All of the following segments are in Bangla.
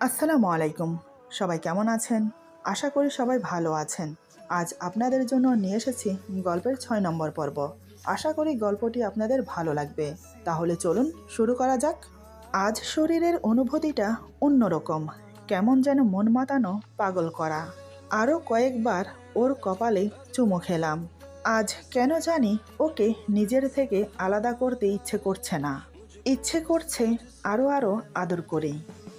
আসসালামু আলাইকুম। সবাই কেমন আছেন? আশা করি সবাই ভালো আছেন। আজ আপনাদের জন্য নিয়ে এসেছি গল্পের ছয় নম্বর পর্ব। আশা করি গল্পটি আপনাদের ভালো লাগবে। তাহলে চলুন শুরু করা যাক। আজ শরীরের অনুভূতিটা অন্যরকম। কেমন যেন মন মাতানো পাগল করা। আরও কয়েকবার ওর কপালে চুমো খেলাম। আজ কেন জানি ওকে নিজের থেকে আলাদা করতে ইচ্ছে করছে না। ইচ্ছে করছে আরও আরও আদর করি।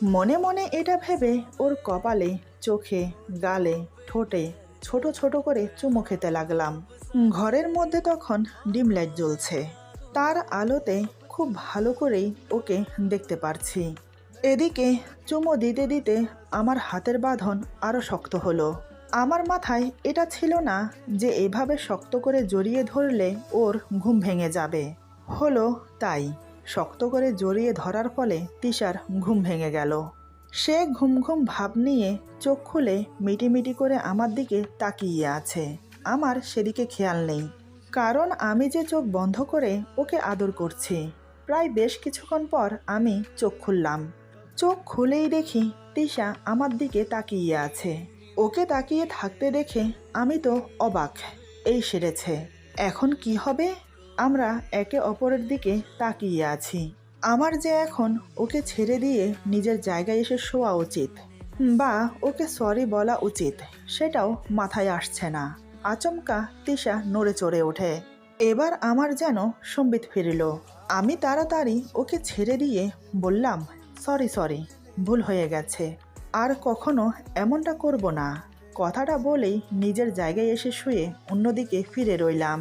মনে মনে এটা ভেবে ওর কপালে, চোখে, গালে, ঠোঁটে ছোট ছোট করে চুমো খেতে লাগলাম। ঘরের মধ্যে তখন ডিম লাইট জ্বলছে। তার আলোতে খুব ভালো করেই ওকে দেখতে পারছি। এদিকে চুমো দিতে দিতে আমার হাতের বাঁধন আরও শক্ত হলো। আমার মাথায় এটা ছিল না যে এভাবে শক্ত করে জড়িয়ে ধরলে ওর ঘুম ভেঙে যাবে। হলো তাই। শক্ত করে জড়িয়ে ধরার ফলে তিশার ঘুম ভেঙে গেল। সে ঘুম ঘুম ভাব নিয়ে চোখ খুলে মিটিমিটি করে আমার দিকে তাকিয়ে আছে। আমার সেদিকে খেয়াল নেই। কারণ আমি যে চোখ বন্ধ করে ওকে আদর করছি, প্রায় বেশ কিছুক্ষণ পর আমি চোখ খুললাম। চোখ খুলেই দেখি তিশা আমার দিকে তাকিয়ে আছে। ওকে তাকিয়ে থাকতে দেখে আমি তো অবাক। এই সেরেছে। এখন কি হবে? আমরা একে অপরের দিকে তাকিয়ে আছি। আমার যে এখন ওকে ছেড়ে দিয়ে নিজের জায়গায় এসে শোয়া উচিত, বা ওকে সরি বলা উচিত, সেটাও মাথায় আসছে না। আচমকা তিশা নড়ে চড়ে ওঠে। এবার আমার যেন সম্বিত ফিরিল। আমি তাড়াতাড়ি ওকে ছেড়ে দিয়ে বললাম সরি সরি ভুল হয়ে গেছে। আর কখনো এমনটা করব না। কথাটা বলেই নিজের জায়গায় এসে শুয়ে অন্যদিকে ফিরে রইলাম।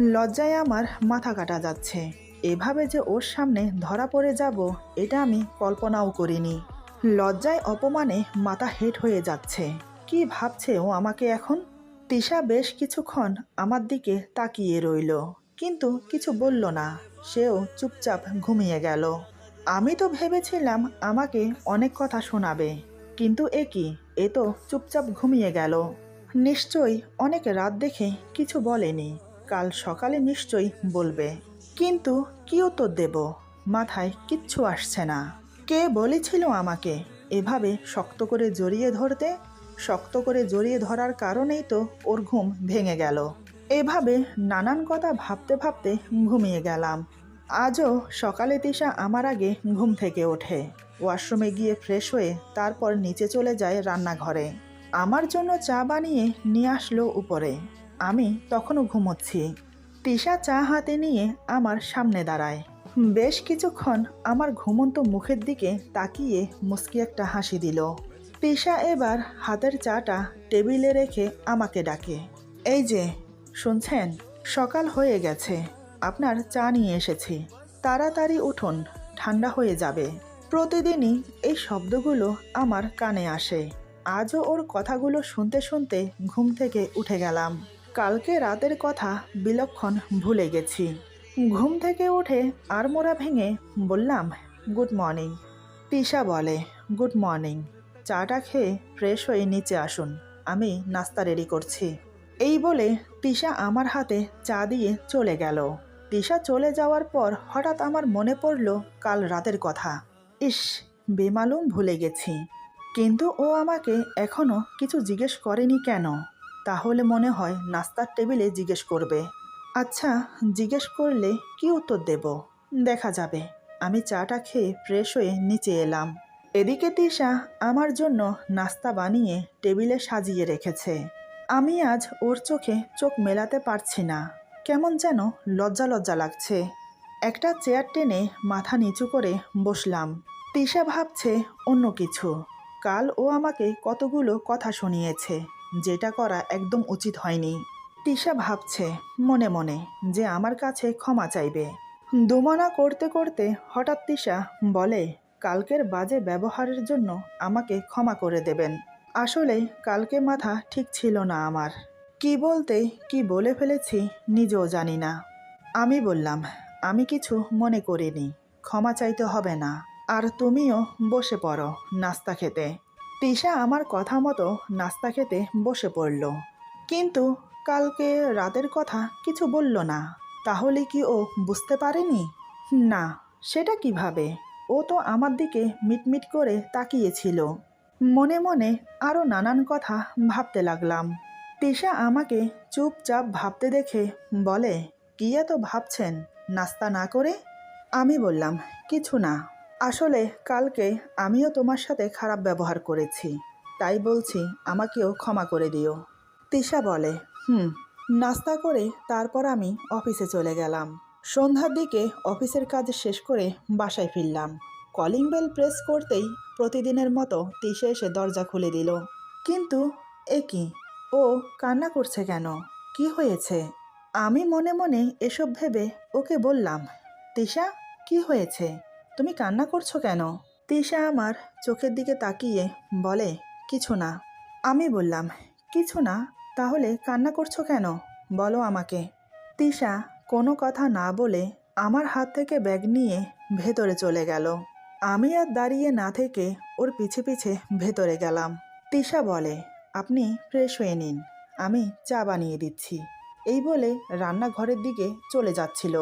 লজ্জায় আমার মাথা কাটা যাচ্ছে। এভাবে যে ওর সামনে ধরা পড়ে যাব, এটা আমি কল্পনাও করিনি। লজ্জায় অপমানে মাথা হেট হয়ে যাচ্ছে। কি ভাবছে ও আমাকে এখন? তিশা বেশ কিছুক্ষণ আমার দিকে তাকিয়ে রইল, কিন্তু কিছু বলল না। সেও চুপচাপ ঘুমিয়ে গেল। আমি তো ভেবেছিলাম আমাকে অনেক কথা শোনাবে, কিন্তু এ কি? এ তো চুপচাপ ঘুমিয়ে গেল। নিশ্চয়ই অনেক রাত দেখে কিছু বলেনি। কাল সকালে নিশ্চয়ই বলবে, কিন্তু কি উত্তর দেব? মাথায় কিচ্ছু আসছে না। কে বলেছিল আমাকে এভাবে শক্ত করে জড়িয়ে ধরতে? শক্ত করে জড়িয়ে ধরার কারণেই তো ওর ঘুম ভেঙে গেল। এভাবে নানান কথা ভাবতে ভাবতে ঘুমিয়ে গেলাম। আজও সকালে তিশা আমার আগে ঘুম থেকে ওঠে। ওয়াশরুমে গিয়ে ফ্রেশ হয়ে তারপর নিচে চলে যায় রান্নাঘরে। আমার জন্য চা বানিয়ে নিয়ে আসলো উপরে। আমি তখনও ঘুমোচ্ছি। তিশা চা হাতে নিয়ে আমার সামনে দাঁড়ায়। বেশ কিছুক্ষণ আমার ঘুমন্ত মুখের দিকে তাকিয়ে মুস্কি একটা হাসি দিল। তিশা এবার হাতের চাটা টেবিলে রেখে আমাকে ডাকে, এই যে, শুনছেন? সকাল হয়ে গেছে। আপনার চা নিয়ে এসেছি। তাড়াতাড়ি উঠুন, ঠান্ডা হয়ে যাবে। প্রতিদিনই এই শব্দগুলো আমার কানে আসে। আজও ওর কথাগুলো শুনতে শুনতে ঘুম থেকে উঠে গেলাম। কালকে রাতের কথা বিলক্ষণ ভুলে গেছি। ঘুম থেকে উঠে আর মোড়া ভেঙে বললাম, গুড মর্নিং। তিশা বলে, গুড মর্নিং। চাটা খেয়ে ফ্রেশ হয়ে নিচে আসুন। আমি নাস্তা রেডি করছি। এই বলে তিশা আমার হাতে চা দিয়ে চলে গেল। তিশা চলে যাওয়ার পর হঠাৎ আমার মনে পড়ল, কাল রাতের কথা। ইস, বেমালুম ভুলে গেছি। কিন্তু ও আমাকে এখনও কিছু জিজ্ঞেস করেনি কেন? তাহলে মনে হয় নাস্তার টেবিলে জিজ্ঞেস করবে। আচ্ছা জিজ্ঞেস করলে কি উত্তর দেব? দেখা যাবে। আমি চাটা খেয়ে ফ্রেশ হয়ে নিচে এলাম। এদিকে তিশা আমার জন্য নাস্তা বানিয়ে টেবিলে সাজিয়ে রেখেছে। আমি আজ ওর চোখে চোখ মেলাতে পারছি না। কেমন যেন লজ্জা লজ্জা লাগছে। একটা চেয়ার টেনে মাথা নিচু করে বসলাম। তিশা ভাবছে অন্য কিছু। কাল ও আমাকে কতগুলো কথা শুনিয়েছে। যেটা করা একদম উচিত হয়নি। তিশা ভাবছে, মনে মনে, যে আমার কাছে ক্ষমা চাইবে। দুমনা করতে করতে হঠাৎ তিশা বলে, কালকের বাজে ব্যবহারের জন্য আমাকে ক্ষমা করে দেবেন। আসলে কালকে মাথা ঠিক ছিল না আমার। কি বলতে, কি বলে ফেলেছি নিজেও জানি না। আমি বললাম, আমি কিছু মনে করিনি। ক্ষমা চাইতে হবে না। আর তুমিও বসে পড়ো নাস্তা খেতে। তিশা আমার কথা মতো নাস্তা খেতে বসে পড়ল। কিন্তু কালকে রাতের কথা কিছু বলল না। তাহলে কি ও বুঝতে পারেনি? না, সেটা কীভাবে? ও তো আমার দিকে মিটমিট করে তাকিয়েছিল। মনে মনে আরও নানান কথা ভাবতে লাগলাম। তিশা আমাকে চুপচাপ ভাবতে দেখে বলে, কি এত ভাবছেন? নাস্তা না করে? আমি বললাম, কিছু না। আসলে কালকে আমিও তোমার সাথে খারাপ ব্যবহার করেছি। তাই বলছি, আমাকেও ক্ষমা করে দিও। তিশা বলে, হুম। নাস্তা করে তারপর আমি অফিসে চলে গেলাম। সন্ধ্যার দিকে অফিসের কাজ শেষ করে বাসায় ফিরলাম। কলিং বেল প্রেস করতেই প্রতিদিনের মতো তিশা এসে দরজা খুলে দিল। কিন্তু, এ কি? ও কান্না করছে কেন? কি হয়েছে? আমি মনে মনে এসব ভেবে ওকে বললাম, তিশা, কি হয়েছে? তুমি কান্না করছ কেন? তিশা আমার চোখের দিকে তাকিয়ে বলে, কিছু না। আমি বললাম, কিছু না, তাহলে কান্না করছ কেন? বলো আমাকে। তিশা কোনো কথা না বলে আমার হাত থেকে ব্যাগ নিয়ে ভেতরে চলে গেল। আমি আর দাঁড়িয়ে না থেকে ওর পিছে পিছে ভেতরে গেলাম। তিশা বলে, আপনি ফ্রেশ হয়ে নিন, আমি চা বানিয়ে দিচ্ছি। এই বলে রান্নাঘরের দিকে চলে যাচ্ছিল।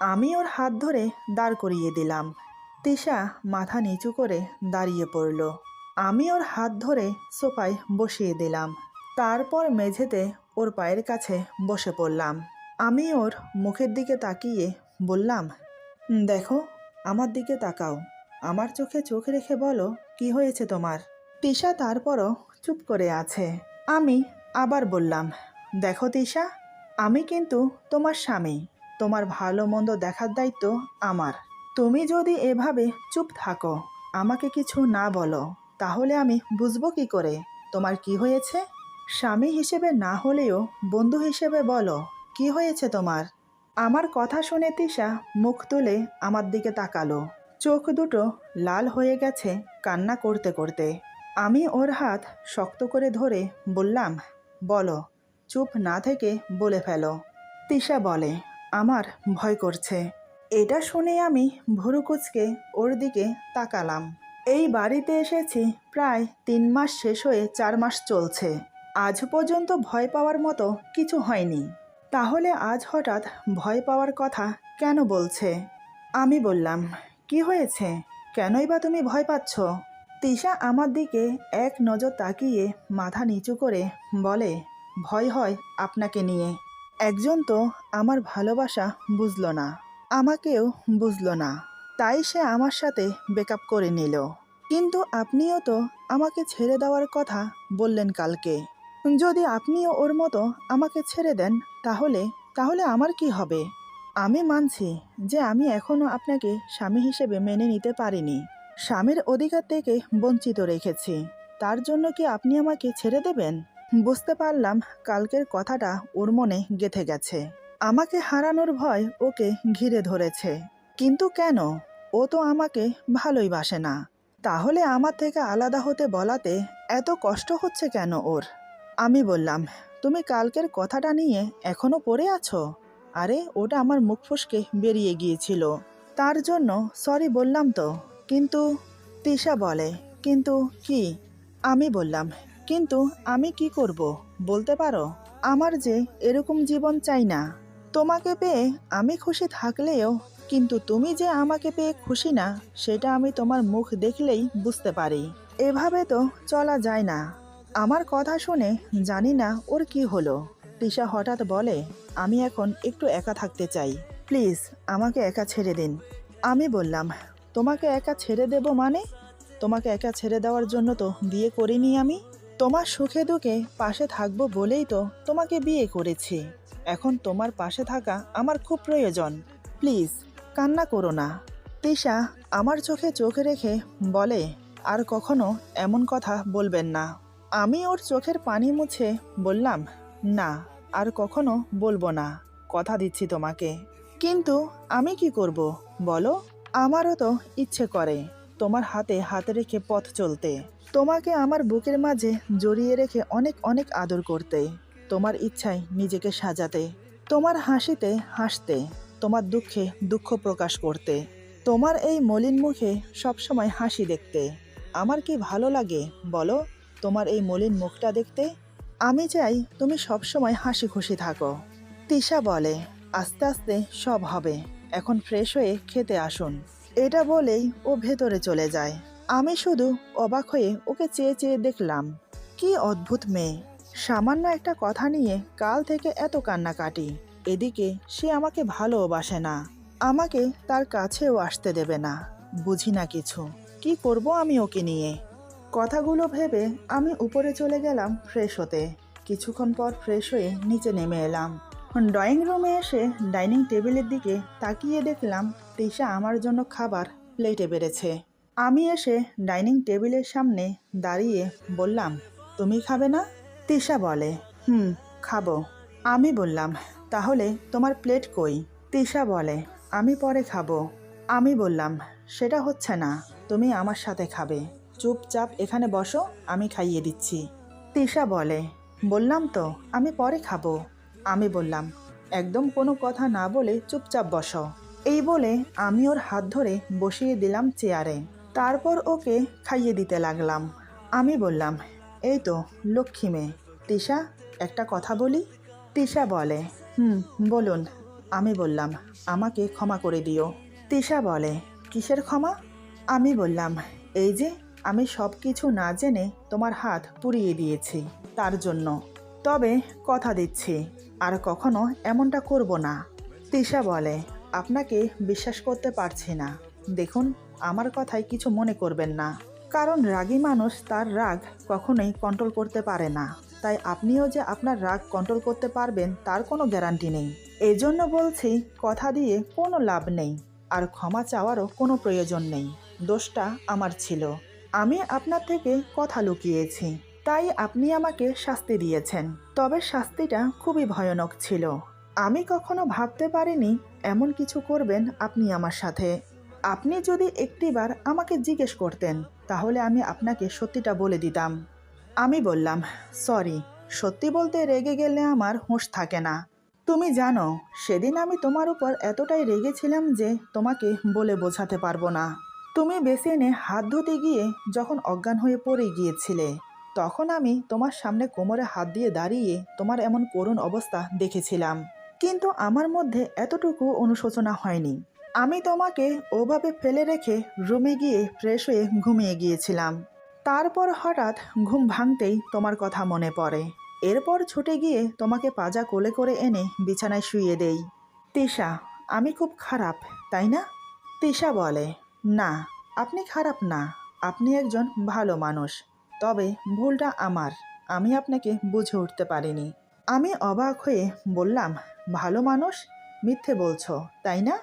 আমি ওর হাত ধরে দাঁড় করিয়ে দিলাম। তিশা মাথা নিচু করে দাঁড়িয়ে পড়ল। আমি ওর হাত ধরে সোফায় বসিয়ে দিলাম। তারপর মেঝেতে ওর পায়ের কাছে বসে পড়লাম। আমি ওর মুখের দিকে তাকিয়ে বললাম, দেখো, আমার দিকে তাকাও। আমার চোখে চোখ রেখে বলো, কি হয়েছে তোমার? তিশা তারপরও চুপ করে আছে। আমি আবার বললাম, দেখো তিশা, আমি কিন্তু তোমার স্বামী। তোমার ভালো মন্দ দেখার দায়িত্ব আমার। তুমি যদি এভাবে চুপ থাকো, আমাকে কিছু না বলো, তাহলে আমি বুঝব কি করে? তোমার কি হয়েছে? স্বামী হিসেবে না হলেও বন্ধু হিসেবে বলো, কি হয়েছে তোমার? আমার কথা শুনে তিশা মুখ তুলে আমার দিকে তাকালো। চোখ দুটো লাল হয়ে গেছে কান্না করতে করতে। আমি ওর হাত শক্ত করে ধরে বললাম, বলো, চুপ না থেকে বলে ফেলো। তিশা বলে, আমার ভয় করছে। এটা শুনে আমি ভুরুকুচকে ওর দিকে তাকালাম। এই বাড়িতে এসেছি প্রায় তিন মাস শেষ হয়ে চার মাস চলছে। আজ পর্যন্ত ভয় পাওয়ার মতো কিছু হয়নি। তাহলে আজ হঠাৎ ভয় পাওয়ার কথা কেন বলছে? আমি বললাম, কি হয়েছে? কেনই বা তুমি ভয় পাচ্ছ? তিশা আমার দিকে এক নজর তাকিয়ে মাথা নিচু করে বলে, ভয় হয় আপনাকে নিয়ে। একজন তো আমার ভালোবাসা বুঝলো না। আমাকেও বুঝলো না। তাই সে আমার সাথে বেকআপ করে নিল। কিন্তু আপনিও তো আমাকে ছেড়ে দেওয়ার কথা বললেন কালকে। যদি আপনিও ওর মতো আমাকে ছেড়ে দেন, তাহলে তাহলে আমার কি হবে? আমি মানছি যে আমি এখনও আপনাকে স্বামী হিসেবে মেনে নিতে পারিনি। স্বামীর অধিকার থেকে বঞ্চিত রেখেছি। তার জন্য কি আপনি আমাকে ছেড়ে দেবেন? বুঝতে পারলাম কালকের কথাটা ওর মনে গেথে গেছে। আমাকে হারানোর ভয় ওকে ঘিরে ধরেছে। কিন্তু কেন? ও তো আমাকে ভালোই বাসে না। তাহলে আমার থেকে আলাদা হতে বলাতে এত কষ্ট হচ্ছে কেন ওর? আমি বললাম, তুমি কালকের কথাটা নিয়ে এখনও পড়ে আছো? আরে, ওটা আমার মুখ ফসকে বেরিয়ে গিয়েছিল। তার জন্য সরি বললাম তো, কিন্তু তিশা বলে, কিন্তু কি? আমি বললাম, কিন্তু আমি কি করব? বলতে পারো? আমার যে এরকম জীবন চাই না। তোমাকে পেয়ে আমি খুশি থাকলেও, কিন্তু তুমি যে আমাকে পেয়ে খুশি না, সেটা আমি তোমার মুখ দেখলেই বুঝতে পারি। এভাবে তো চলা যায় না। আমার কথা শুনে জানি না ওর কি হলো। তিশা হঠাৎ বলে, আমি এখন একটু একা থাকতে চাই। প্লিজ, আমাকে একা ছেড়ে দিন। আমি বললাম, তোমাকে একা ছেড়ে দেব মানে? তোমাকে একা ছেড়ে দেওয়ার জন্য তো বিয়ে করিনি আমি? তোমার সুখে দুঃখে পাশে থাকব বলেই তো তোমাকে বিয়ে করেছি। এখন তোমার পাশে থাকা আমার খুব প্রয়োজন। প্লিজ, কান্না করো না। তিশা আমার চোখে চোখে রেখে বলে, আর কখনো এমন কথা বলবেন না। আমি ওর চোখের পানি মুছে বললাম, না, আর কখনো বলব না। কথা দিচ্ছি তোমাকে। কিন্তু আমি কি করব? বলো, আমারও তো ইচ্ছে করে তোমার হাতে হাতে রেখে পথ চলতে। তোমাকে আমার বুকের মাঝে জড়িয়ে রেখে অনেক অনেক আদর করতে। তোমার ইচ্ছায় নিজেকে সাজাতে, তোমার হাসিতে হাসতে, তোমার দুঃখে দুঃখ প্রকাশ করতে, তোমার এই মলিন মুখে সবসময় হাসি দেখতে। আমার কি ভালো লাগে, বলো? তোমার এই মলিন মুখটা দেখতে, আমি চাই তুমি সবসময় হাসি খুশি থাকো। তিশা বলে, আস্তে আস্তে সব হবে, এখন ফ্রেশ হয়ে খেতে আসুন। এটা বলেই ও ভেতরে চলে যায়। আমি শুধু অবাক হয়ে ওকে চেয়ে চেয়ে দেখলাম, কি অদ্ভুত মেয়ে। সামান্য একটা কথা নিয়ে কাল থেকে এত কান্নাকাটি। এদিকে সে আমাকে ভালোবাসে না। আমাকে তার কাছেও আসতে দেবে না। বুঝি না কিছু। কি করব আমি ওকে নিয়ে? কথাগুলো ভেবে আমি উপরে চলে গেলাম ফ্রেশ হতে। কিছুক্ষণ পর ফ্রেশ হয়ে নিচে নেমে এলাম। ড্রয়িং রুমে এসে ডাইনিং টেবিলের দিকে তাকিয়ে দেখলাম তিশা আমার জন্য খাবার প্লেটে বেড়েছে। আমি এসে ডাইনিং টেবিলের সামনে দাঁড়িয়ে বললাম, তুমি খাবে না? তিশা বলে, হুম, খাব। আমি বললাম, তাহলে তোমার প্লেট কই? তিশা বলে, আমি পরে খাব। আমি বললাম, সেটা হচ্ছে না, তুমি আমার সাথে খাবে। চুপচাপ এখানে বসো, আমি খাইয়ে দিচ্ছি। তিশা বলে, বললাম তো, আমি পরে খাব। আমি বললাম, একদম কোনো কথা না বলে চুপচাপ বসো। এই বলে আমি ওর হাত ধরে বসিয়ে দিলাম চেয়ারে। তারপর ওকে খাইয়ে দিতে লাগলাম। আমি বললাম এই তো, লক্ষ্মী মেয়ে। তিশা, একটা কথা বলি? তিশা বলে, হুম, বলুন। আমি বললাম, আমাকে ক্ষমা করে দিও। তিশা বলে, কিসের ক্ষমা? আমি বললাম, এই যে, আমি সব কিছু না জেনে তোমার হাত পুড়িয়ে দিয়েছি, তার জন্য। তবে কথা দিচ্ছি, আর কখনো এমনটা করব না। তিশা বলে, আপনাকে বিশ্বাস করতে পারছি না। দেখুন, আমার কথায় কিছু মনে করবেন না। কারণ রাগী মানুষ তার রাগ কখনোই কন্ট্রোল করতে পারে না। তাই আপনিও যে আপনার রাগ কন্ট্রোল করতে পারবেন, তার কোনো গ্যারান্টি নেই। এই জন্য বলছি, কথা দিয়ে কোনো লাভ নেই। আর ক্ষমা চাওয়ারও কোনো প্রয়োজন নেই। দোষটা আমার ছিল। আমি আপনার থেকে কথা লুকিয়েছি। তাই আপনি আমাকে শাস্তি দিয়েছেন। তবে শাস্তিটা খুবই ভয়ানক ছিল। আমি কখনো ভাবতে পারিনি, এমন কিছু করবেন আপনি আমার সাথে। আপনি যদি একটিবার আমাকে জিজ্ঞেস করতেন তাহলে আমি আপনাকে সত্যিটা বলে দিতাম। আমি বললাম, সরি, সত্যি বলতে রেগে গেলে আমার হুঁশ থাকে না। তুমি জানো, সেদিন আমি তোমার উপর এতটাই রেগেছিলাম যে তোমাকে বলে বোঝাতে পারব না। তুমি বেসিনে হাত ধুতে গিয়ে যখন অজ্ঞান হয়ে পড়ে গিয়েছিলে, তখন আমি তোমার সামনে কোমরে হাত দিয়ে দাঁড়িয়ে তোমার এমন করুণ অবস্থা দেখেছিলাম। কিন্তু আমার মধ্যে এতটুকু অনুশোচনা হয়নি। আমি তোমাকে ওভাবে ফেলে রেখে রুমে গিয়ে ফ্রেশ হয়ে ঘুমিয়ে গিয়েছিলাম। তারপর হঠাৎ ঘুম ভাঙতেই তোমার কথা মনে পড়ে। এরপর ছুটে গিয়ে তোমাকে পাজা কোলে করে এনে বিছানায় শুইয়ে দেই। তিশা, আমি খুব খারাপ, তাই না? তিশা বলে, না, আপনি খারাপ না, আপনি একজন ভালো মানুষ। তবে ভুলটা আমার, আমি আপনাকে বুঝে উঠতে পারিনি। আমি অবাক হয়ে বললাম, ভালো মানুষ? মিথ্যে বলছো, তাই না?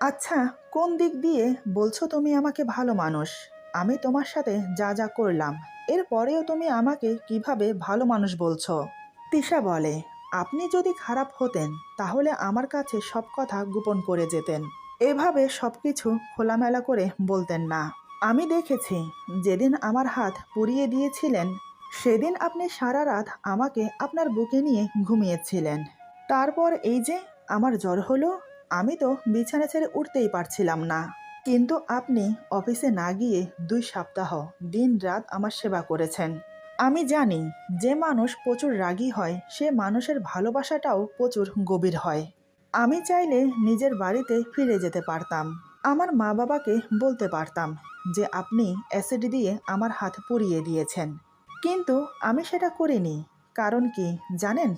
আচ্ছা কোন দিক দিয়ে বলছো তুমি আমাকে ভালো মানুষ? আমি তোমার সাথে যা যা করলাম। এরপরেও তুমি আমাকে কীভাবে ভালো মানুষ বলছো? তিশা বলে, আপনি যদি খারাপ হতেন, তাহলে আমার কাছে সব কথা গোপন করে যেতেন। এভাবে সব কিছু খোলামেলা করে বলতেন না। আমি দেখেছি, যেদিন আমার হাত পুড়িয়ে দিয়েছিলেন, সেদিন আপনি সারা রাত আমাকে আপনার বুকে নিয়ে ঘুমিয়েছিলেন। তারপর এই যে আমার জ্বর হলো আমি তো বিছানা ছেড়ে উঠতেই পারছিলাম না। কিন্তু আপনি অফিসে না গিয়ে দুই সপ্তাহ, দিন রাত আমার সেবা করেছেন। আমি জানি যে মানুষ প্রচুর রাগী হয়, সে মানুষের ভালোবাসাটাও প্রচুর গভীর হয়। আমি চাইলে নিজের বাড়িতে ফিরে যেতে পারতাম। আমার মা বাবাকে বলতে পারতাম যে, আপনি অ্যাসিড দিয়ে আমার হাত পুড়িয়ে দিয়েছেন। কিন্তু আমি সেটা করিনি। কারণ কি জানেন?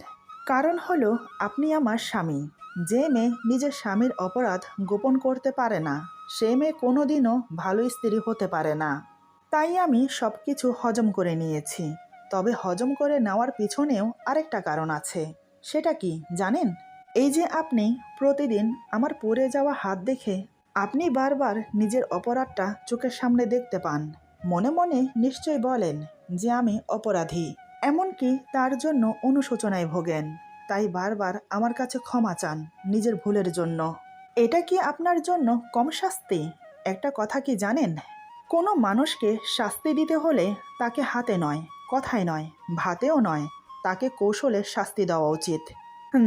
কারণ হলো, আপনি আমার স্বামী। যে মেয়ে নিজের স্বামীর অপরাধ গোপন করতে পারে না, সে মেয়ে কোনোদিনও ভালো স্ত্রী হতে পারে না। তাই আমি সব কিছু হজম করে নিয়েছি। তবে হজম করে নেওয়ার পিছনেও আরেকটা কারণ আছে। সেটা কি, জানেন? এই যে আপনি প্রতিদিন আমার পড়ে যাওয়া হাত দেখে আপনি বারবার নিজের অপরাধটা চোখের সামনে দেখতে পান। মনে মনে নিশ্চয় বলেন যে আমি অপরাধী। এমনকি তার জন্য অনুশোচনায় ভোগেন। তাই বারবার আমার কাছে ক্ষমা চান নিজের ভুলের জন্য। এটা কি আপনার জন্য কম শাস্তি? একটা কথা কি জানেন? কোনো মানুষকে শাস্তি দিতে হলে তাকে হাতে নয়, কথায় নয়, ভাতেও নয়, তাকে কৌশলে শাস্তি দেওয়া উচিত।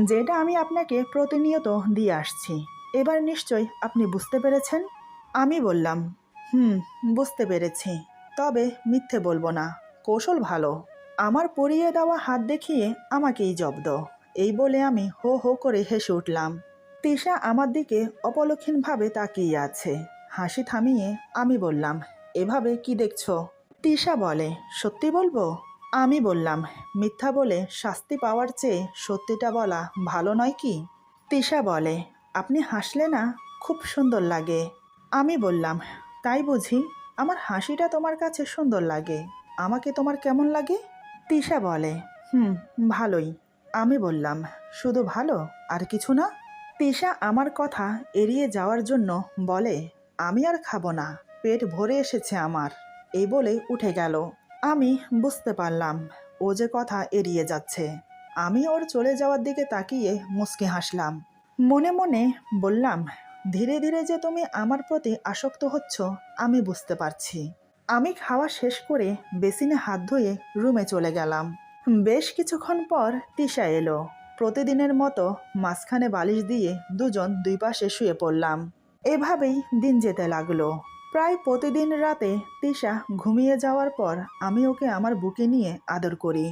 যেটা আমি আপনাকে প্রতিনিয়ত দিয়ে আসছি। এবার নিশ্চয় আপনি বুঝতে পেরেছেন? আমি বললাম, হুম, বুঝতে পেরেছি। তবে মিথ্যে বলব না। কৌশল ভালো। আমার পরিয়ে দেওয়া হাত দেখিয়ে আমাকেই জব্দ। এই বলে আমি হো হো করে হেসে উঠলাম। তিশা আমার দিকে অপলক্ষীনভাবে তাকিয়ে আছে। হাসি থামিয়ে আমি বললাম, এভাবে কি দেখছ? তিশা বলে, সত্যি বলব? আমি বললাম, মিথ্যা বলে শাস্তি পাওয়ার চেয়ে সত্যিটা বলা ভালো নয় কি? তিশা বলে, আপনি হাসলে না, খুব সুন্দর লাগে। আমি বললাম, তাই বুঝি, আমার হাসিটা তোমার কাছে সুন্দর লাগে। আমাকে তোমার কেমন লাগে? তিশা বলে, হুম, ভালোই। আমি বললাম, শুধু ভালো, আর কিছু না? তিশা আমার কথা এড়িয়ে যাওয়ার জন্য বলে, আমি আর খাব না, পেট ভরে এসেছে আমার। এই বলে উঠে গেল। আমি বুঝতে পারলাম, ও যে কথা এড়িয়ে যাচ্ছে। আমি ওর চলে যাওয়ার দিকে তাকিয়ে মুচকি হাসলাম। মনে মনে বললাম, ধীরে ধীরে যে তুমি আমার প্রতি আসক্ত হচ্ছ, আমি বুঝতে পারছি। আমি খাওয়া শেষ করে বেসিনে হাত ধুয়ে রুমে চলে গেলাম। বেশ কিছুক্ষণ পর তিশা এলো। প্রতিদিনের মতো মাঝখানে বালিশ দিয়ে দুজন দুই পাশে শুয়ে পড়লাম। এভাবেই দিন যেতে লাগল। প্রায় প্রতিদিন রাতে তিশা ঘুমিয়ে যাওয়ার পর আমি ওকে আমার বুকে নিয়ে আদর করি।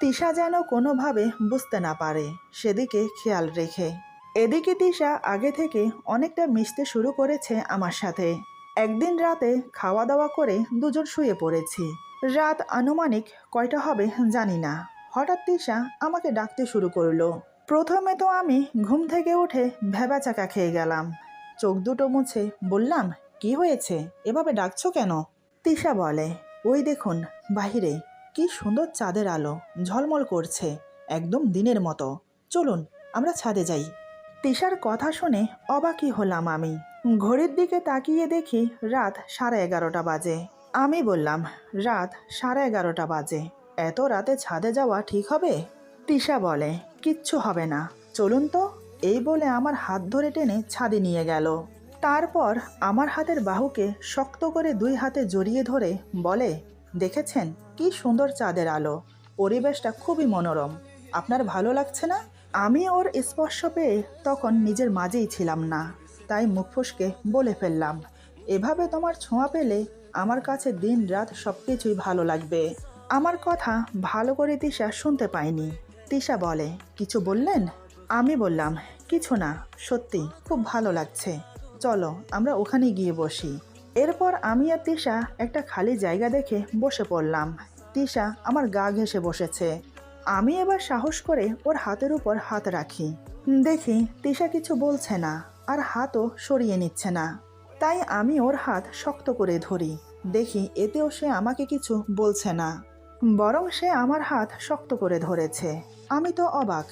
তিশা যেন কোনোভাবে বুঝতে না পারে, সেদিকে খেয়াল রেখে। এদিকে তিশা আগে থেকে অনেকটা মিশতে শুরু করেছে আমার সাথে। একদিন রাতে খাওয়া দাওয়া করে দুজন শুয়ে পড়েছি। রাত আনুমানিক কয়টা হবে জানি না। হঠাৎ তিশা আমাকে ডাকতে শুরু করল। প্রথমে তো আমি ঘুম থেকে উঠে ভেবা চাকা খেয়ে গেলাম। চোখ দুটো মুছে বললাম, কি হয়েছে? এভাবে ডাকছো কেন? তিশা বলে, ওই দেখুন, বাহিরে কি সুন্দর চাঁদের আলো, ঝলমল করছে, একদম দিনের মতো। চলুন, আমরা ছাদে যাই। তিশার কথা শুনে অবাকই হলাম আমি। ঘড়ির দিকে তাকিয়ে দেখি রাত সাড়ে এগারোটা বাজে। আমি বললাম, রাত সাড়ে এগারোটা বাজে। এত রাতে ছাদে যাওয়া ঠিক হবে? তিশা বলে, কিচ্ছু হবে না। চলুন তো। এই বলে আমার হাত ধরে টেনে ছাদে নিয়ে গেল। তারপর আমার হাতের বাহুকে শক্ত করে দুই হাতে জড়িয়ে ধরে বলে, দেখেছেন কি সুন্দর চাঁদের আলো। পরিবেশটা খুবই মনোরম। আপনার ভালো লাগছে না? আমি ওর স্পর্শ পেয়ে তখন নিজের মাঝেই ছিলাম না। তাই মুখ ফসকে বলে ফেললাম, এভাবে তোমার ছোঁয়া পেলে আমার কাছে দিন রাত সব কিছুই ভালো লাগবে। আমার কথা ভালো করে তিশা শুনতে পায়নি। তিশা বলে, কিছু বললেন? আমি বললাম, কিছু না, সত্যি খুব ভালো লাগছে। চলো, আমরা ওখানে গিয়ে বসি। এরপর আমি আর তিশা একটা খালি জায়গা দেখে বসে পড়লাম। তিশা আমার গা ঘেঁষে বসেছে। আমি এবার সাহস করে ওর হাতের উপর হাত রাখি। দেখি, তিশা কিছু বলছে না, আর হাতও সরিয়ে নিচ্ছে না। তাই আমি ওর হাত শক্ত করে ধরি। দেখি এতেও সে আমাকে কিছু বলছে না। বরং সে আমার হাত শক্ত করে ধরেছে। আমি তো অবাক।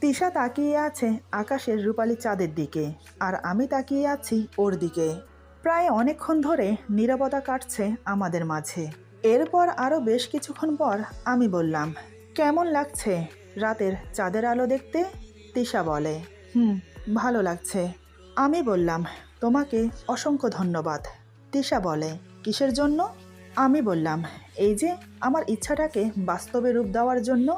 তিশা তাকিয়ে আছে আকাশের রূপালি চাঁদের দিকে, আর আমি তাকিয়ে আছি ওর দিকে। প্রায় অনেকক্ষণ ধরে নীরবতা কাটছে আমাদের মাঝে। এরপর আরও বেশ কিছুক্ষণ পর আমি বললাম, কেমন লাগছে রাতের চাঁদের আলো দেখতে? তিশা বলে, হুম, ভালো লাগছে। আমি বললাম, তোমাকে অসংখ্য ধন্যবাদ। তিশা বলে কিসের জন্য? আমি বললাম, এই যে আমার ইচ্ছাটাকে বাস্তবে রূপ দেওয়ার জন্য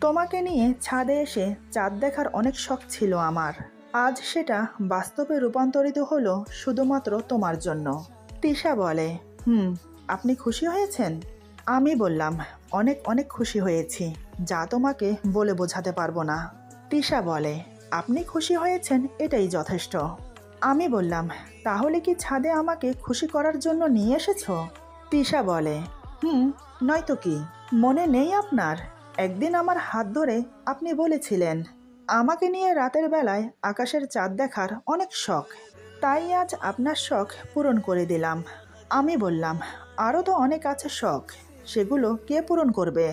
তোমাকে নিয়ে ছাদে এসে চাঁদ দেখার অনেক শখ ছিল আমার। আজ সেটা বাস্তবে রূপান্তরিত হলো শুধুমাত্র তোমার জন্য। তিশা বলে, হুম, আপনি খুশি হয়েছেন? আমি বললাম, অনেক অনেক খুশি হয়েছি, যা তোমাকে বলে বোঝাতে পারব না। তিশা বলে, আপনি খুশি হয়েছেন, এটাই যথেষ্ট। আমি বললাম, তাহলে কি ছাদে আমাকে খুশি করার জন্য নিয়ে এসেছ? তিশা বলে, হুম, নয়তো কি, মনে নেই আপনার। একদিন আমার হাত ধরে আপনি বলেছিলেন, আমাকে নিয়ে রাতের বেলায় আকাশের চাঁদ দেখার অনেক শখ। তাই আজ আপনার শখ পূরণ করে দিলাম। আমি বললাম আরও তো অনেক আছে শখ, সেগুলো কে পূরণ করবে?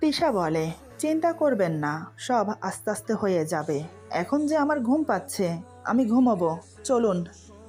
তিশা বলে, চিন্তা করবেন না, সব আস্তে আস্তে হয়ে যাবে। এখন যে আমার ঘুম পাচ্ছে আমি ঘুমোবো, চলুন।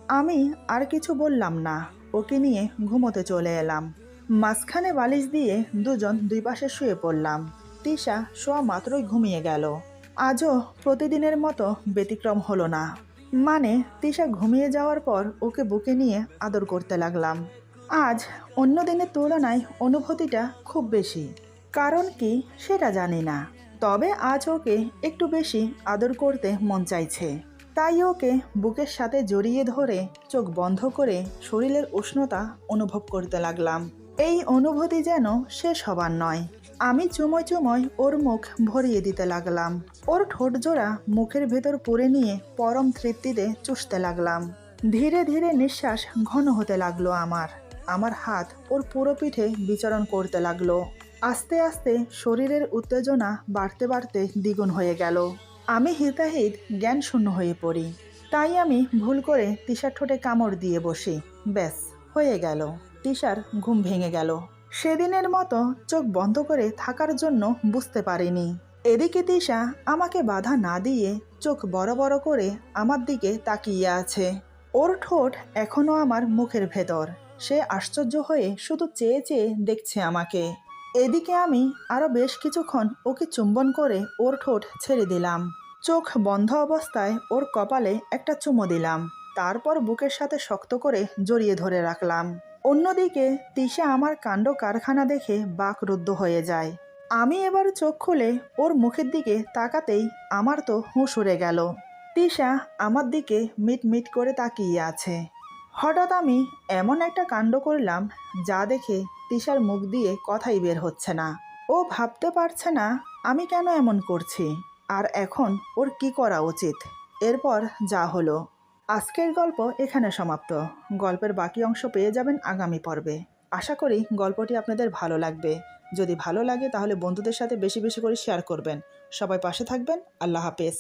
আমি আর কিছু বললাম না, ওকে নিয়ে ঘুমোতে চলে এলাম। মাঝখানে বালিশ দিয়ে দুজন দুই পাশে শুয়ে পড়লাম। তিশা শোয়া মাত্রই ঘুমিয়ে গেল। আজও প্রতিদিনের মতো ব্যতিক্রম হলো না। মানে তিশা ঘুমিয়ে যাওয়ার পর ওকে বুকে নিয়ে আদর করতে লাগলাম। আজ অন্য দিনের তুলনায় অনুভূতিটা খুব বেশি। কারণ কি সেটা জানি না। তবে আজ ওকে একটু বেশি আদর করতে মন চাইছে। তাই ওকে বুকের সাথে জড়িয়ে ধরে চোখ বন্ধ করে শরীরের উষ্ণতা অনুভব করতে লাগলাম। এই অনুভূতি যেন শেষ হবার নয়। আমি চুমোয় চুমোয় ওর মুখ ভরিয়ে দিতে লাগলাম। ওর ঠোঁট জোড়া মুখের ভেতর পুরে নিয়ে পরম তৃপ্তিতে চুষতে লাগলাম। ধীরে ধীরে নিঃশ্বাস ঘন হতে লাগল আমার। আমার হাত ওর পুরো পিঠে বিচরণ করতে লাগল। আস্তে আস্তে শরীরের উত্তেজনা বাড়তে বাড়তে দ্বিগুণ হয়ে গেল। আমি হিতাহিত জ্ঞান শূন্য হয়ে পড়ি। তাই আমি ভুল করে তিশার ঠোঁটে কামড় দিয়ে বসি। ব্যাস, হয়ে গেল। তিশার ঘুম ভেঙে গেল। সেদিনের মতো চোখ বন্ধ করে থাকার জন্য বুঝতে পারিনি। এদিকে তিশা আমাকে বাধা না দিয়ে চোখ বড় বড় করে আমার দিকে তাকিয়ে আছে। ওর ঠোঁট এখনও আমার মুখের ভেতর। সে আশ্চর্য হয়ে শুধু চেয়ে চেয়ে দেখছে আমাকে। এদিকে আমি আরও বেশ কিছুক্ষণ ওকে চুম্বন করে ওর ঠোঁট ছেড়ে দিলাম। চোখ বন্ধ অবস্থায় ওর কপালে একটা চুমো দিলাম। তারপর বুকের সাথে শক্ত করে জড়িয়ে ধরে রাখলাম। অন্যদিকে তিশা আমার কাণ্ড কারখানা দেখে বাকরুদ্ধ হয়ে যায়। আমি এবার চোখ খুলে ওর মুখের দিকে তাকাতেই আমার তো হুঁশ উড়ে গেল। তিশা আমার দিকে মিট মিট করে তাকিয়ে আছে। হঠাৎ আমি এমন একটা কাণ্ড করলাম যা দেখে তিশার মুখ দিয়ে কথাই বের হচ্ছে না। ও ভাবতে পারছে না, আমি কেন এমন করছি? আর এখন ওর কি করা উচিত? এরপর যা হলো। আজকের গল্প এখানে সমাপ্ত। গল্পের বাকি অংশ পেয়ে যাবেন আগামী পর্বে। আশা করি গল্পটি আপনাদের ভালো লাগবে। যদি ভালো লাগে তাহলে বন্ধুদের সাথে বেশি বেশি করে শেয়ার করবেন। সবাই পাশে থাকবেন। আল্লাহ হাফেজ।